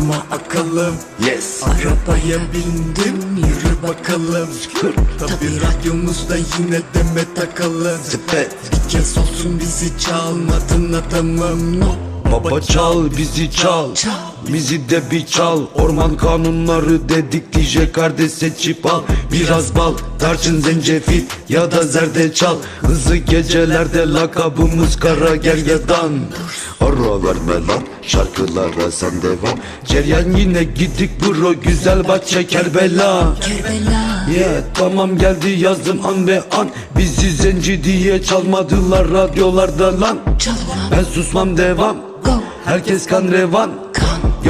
ama akalım Yes. Arabaya bindim yürü bakalım. Tabi radyomuzda yine deme takalım. Sepet. Bir kez olsun bizi çalmadın adamım. No. Baba çal bizi çal Bizi de bir çal. Orman kanunları dedik DJ kardeş seçip al. Biraz bal tarçın zencefil ya da zerdeçal. Hızlı gecelerde lakabımız kara gergedan. Ara verme lan şarkılara sen devam. Ceryan yine gittik bro güzel bahçe Kerbela. Kerbela. Yeah tamam geldi yazdım an ve an. Bizi zenci diye çalmadılar radyolarda lan. Çalma. Ben susmam devam. Go. Herkes kan revan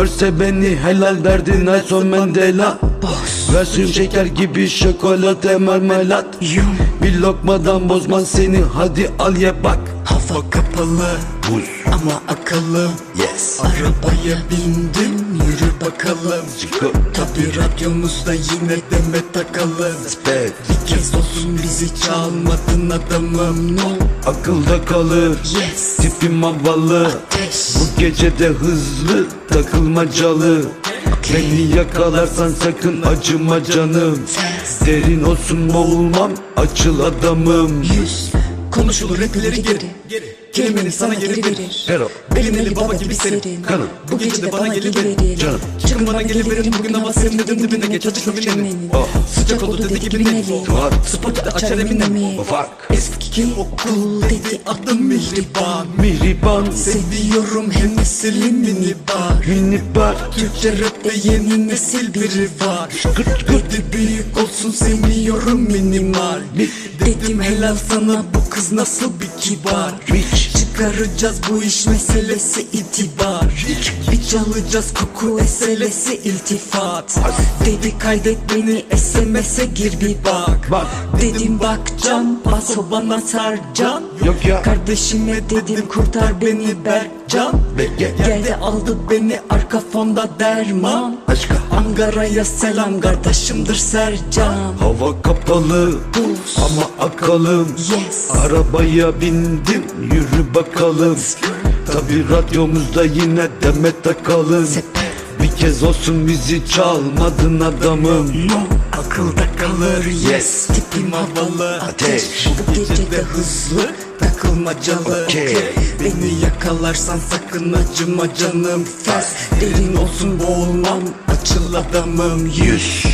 Görse beni helal derdi Nelson Mandela. Boss. Versiyum şeker gibi şokolata marmelat. Yum. Bir lokmadan bozmaz seni hadi al ye bak. Hava kapalı. Buz ama akıllım. Yes. Arabaya bindim yürü bakalım. Tabi radyomuzda yine deme takalım. Bir kez olsun bizi çalmadın adamım no. Akılda kalır. Yes. Tipim havalı. Ateş. Bu gece de hızlı takılmacalı Beni yakalarsan sakın acıma canım. Ses Derin olsun boğulmam açıl adamım. Yüz. Konuşulur rapleri geri Kelimeni sana geri verir. Hero Benim eli baba gibi serin. Kanım. Bu gece de bana geliverin Canım. Çıkın bana geliverin Bugün hava serin dedim. dibine geç hadi şöminenin. Sıcak oldu dedi. Gibi neli Var. Spotify açar eminemi Ufak Eski okul dedi adım Mihriban. Mihriban. Seviyorum hem neslin mini bar. Mini bar. Türkçe rapte yeni nesil biri var. Dedi büyük olsun sevmiyorum minimal. Dedim helal sana. Bu kız nasıl bir kibar Bitch Çıkaracağız bu iş meselesi itibar. Bir çalacağız koku eselesi iltifat. Dedi kaydet beni SMS'e gir bir bak. Bak. Dedim bakcan paso bana sarcan Yok ya. Kardeşime dedim kurtar beni Berkcan. Bekle Geldi aldı beni arka fonda derman. Aşka Ankara'ya selam kardeşimdir Sercan. Hava kapalı Buz. ama akalım. Yes. Arabaya bindim yürü bakalım. Tabi radyomuzda yine deme takalım. Bir kez olsun bizi çalmadın adamım. No. Akılda kalır yes. Tipim havalı Ateş. Bu gece de hızlı takılmacalı. Okey. Beni yakalarsan sakın acıma canım. Fes derin olsun boğulmam Açıl adamım Yüz